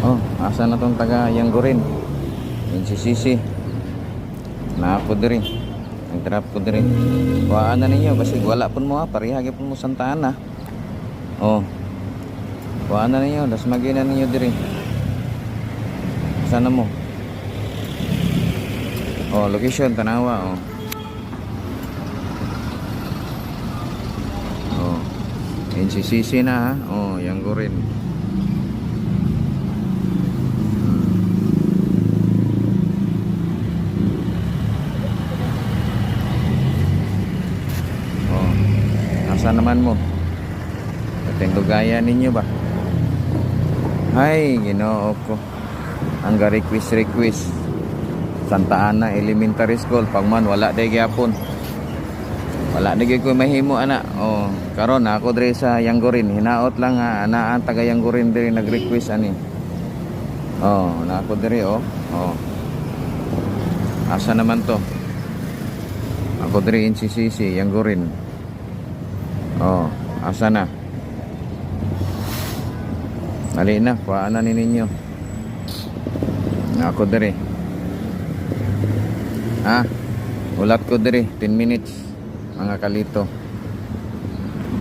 Oh, asa na tong taga Yanggurin? Yung si Sisi. Na ako diri. Nag-drop ko diri. Kuhaan na ninyo kasi wala pun mo ha. Parihagi pun mo Santa Ana. Oh. Kuhaan na ninyo. Das magina ninyo diri. Sana mo? Oh, location Tanawa oh. Oh. Sisi na ha. Oh, Yanggurin. Oh. Asa naman mo? Kateng gaya ninyo ba? Ay, ginoo ko. Ang request request. Santa Ana Elementary School pagman wala day gyapon. Wala na ko mahimo ana. Oh, karon ako diri sa Yanggurin. Hinaot lang nga ana ang taga Yanggurin diri nag-request ani. Oh, na ako diri oh. Oh. Asa naman to? Ako diri in CCC, Yanggurin. Oh, asa na? Dali na, na ni ninyo. Ako diri. Ha? Ulat ko diri, 10 minutes. Mga kalito.